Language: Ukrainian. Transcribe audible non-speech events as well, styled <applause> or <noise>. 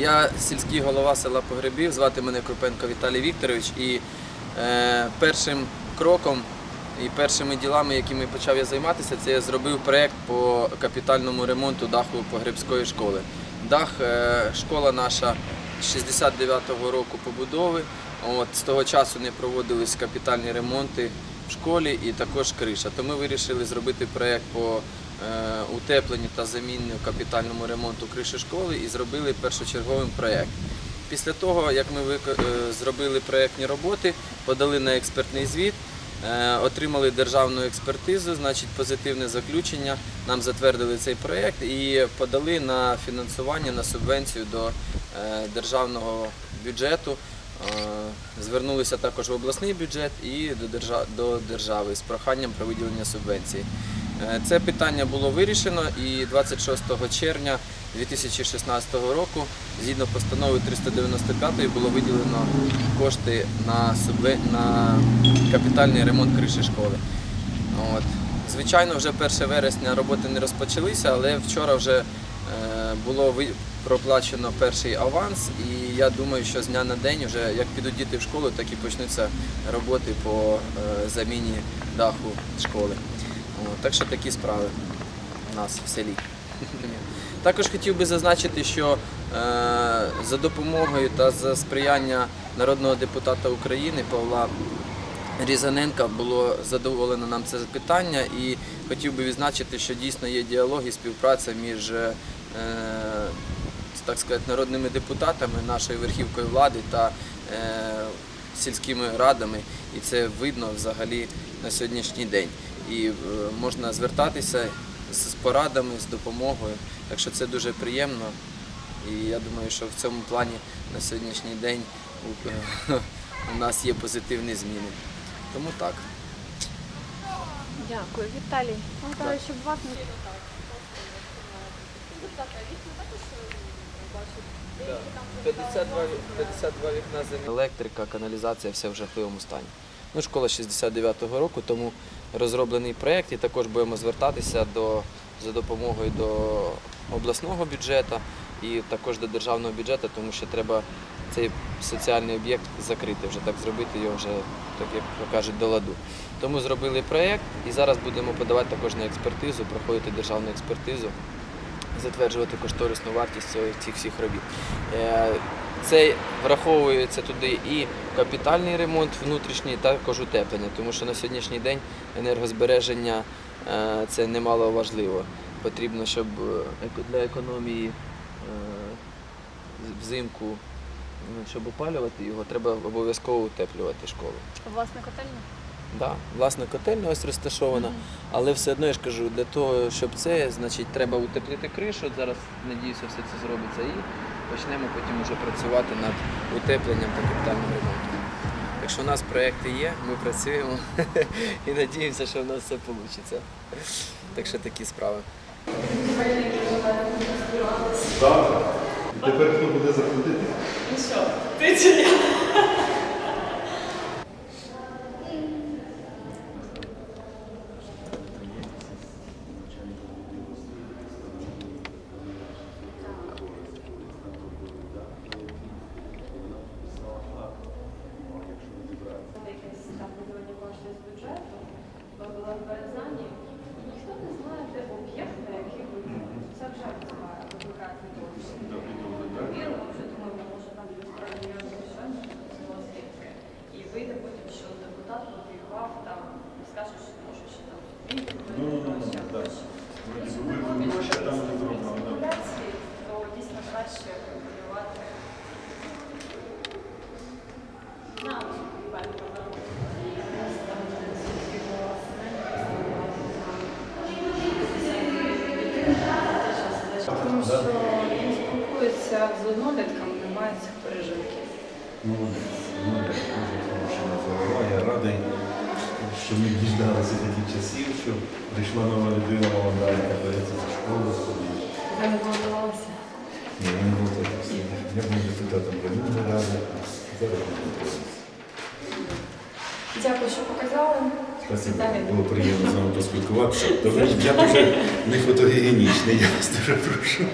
Я сільський голова села Погребів, звати мене Крупенко Віталій Вікторович. І е, першим кроком і першими ділами, якими почав я займатися, це я зробив проєкт по капітальному ремонту даху Погребської школи. Дах, е, школа наша з 69-го року побудови. От, з того часу не проводились капітальні ремонти в школі і також криша. То ми вирішили зробити проєкт по утепленню та замінню капітальному ремонту криші школи і зробили першочерговим проєкт. Після того, як ми е, зробили проєктні роботи, подали на експертний звіт, е, отримали державну експертизу, значить позитивне заключення, нам затвердили цей проєкт і подали на фінансування, на субвенцію до е, державного бюджету. Е, Звернулися також в обласний бюджет і до держави з проханням про виділення субвенції. Е, Це питання було вирішено і 26 червня 2016 року, згідно постанови 395 було виділено кошти на, на капітальний ремонт криші школи. От. Звичайно, вже 1 вересня роботи не розпочалися, але вчора вже е, було проплачено перший аванс, і я думаю, що з дня на день, вже як підуть діти в школу, так і почнуться роботи по е, заміні даху школи. Так що такі справи у нас в селі. Також хотів би зазначити, що е, за допомогою та за сприяння народного депутата України Павла Різаненка було задоволено нам це питання і хотів би відзначити, що дійсно є діалог і співпраця між е, так сказати, народними депутатами, нашою верхівкою влади та е, сільськими радами, і це видно взагалі на сьогоднішній день. І е, можна звертатися з порадами, з допомогою. Так що це дуже приємно. І я думаю, що в цьому плані на сьогоднішній день у, у нас є позитивні зміни. Тому так. Дякую, Віталій. Гадаю, щоб вас не 52, 52 вікна землі. Електрика, каналізація, все в жахливому стані. Ну, школа 69-го року, тому розроблений проєкт і також будемо звертатися до, за допомогою до обласного бюджету і також до державного бюджету, тому що треба цей соціальний об'єкт закрити, вже так зробити його вже, так як кажуть, до ладу. Тому зробили проєкт і зараз будемо подавати також на експертизу, проходити державну експертизу затверджувати кошторисну вартість цих всіх робіт. Е, Це враховується туди і капітальний ремонт внутрішній, також утеплення, тому що на сьогоднішній день енергозбереження е, це немало важливо. Потрібно, щоб е, для економії взимку, щоб опалювати його, треба обов'язково утеплювати школу. власне котельня. Да, власне, котельня ось розташована, але все одно я ж кажу, для того, щоб це, значить, треба утеплити кришу. От Зараз, надіюся, все це зробиться і почнемо потім вже працювати над утепленням та капітальним ремонтом. Так що у нас проекти є, ми працюємо <laughs> і надіємося, що в нас все вийде. Так що такі справи. Так. І тепер хто буде заходити? якесь там виділення коштів з бюджету, бо була в Березані, і ніхто не знає, де об'єкт, на який будуть. Це вже викликає викликає підозру. Вірно, вже думаю, може там справді я звичайно звідки. І вийде потім, що депутат попікував там, скаже, що може ще там Ну, ну, ну, ну, так. Вроді би видно гроші, а там не зроблено. да. маніпуляції, то дійсно краще контролювати. На, пані Тому що він спілкується з однолітками, немає цих пережитків. Молодець. Молодець. Дуже хороша. Я радий, що ми діждалися таких часів, що прийшла нова людина молода, яка береться за школу собі. Ви не готувалися. Ні, я не був. Я був депутатом районної ради, а зараз не готуюся. Дякую, що показали. Спасибо, було приємно з вами поспілкуватися. Добре, я дуже не фотогенічний, я вас дуже прошу.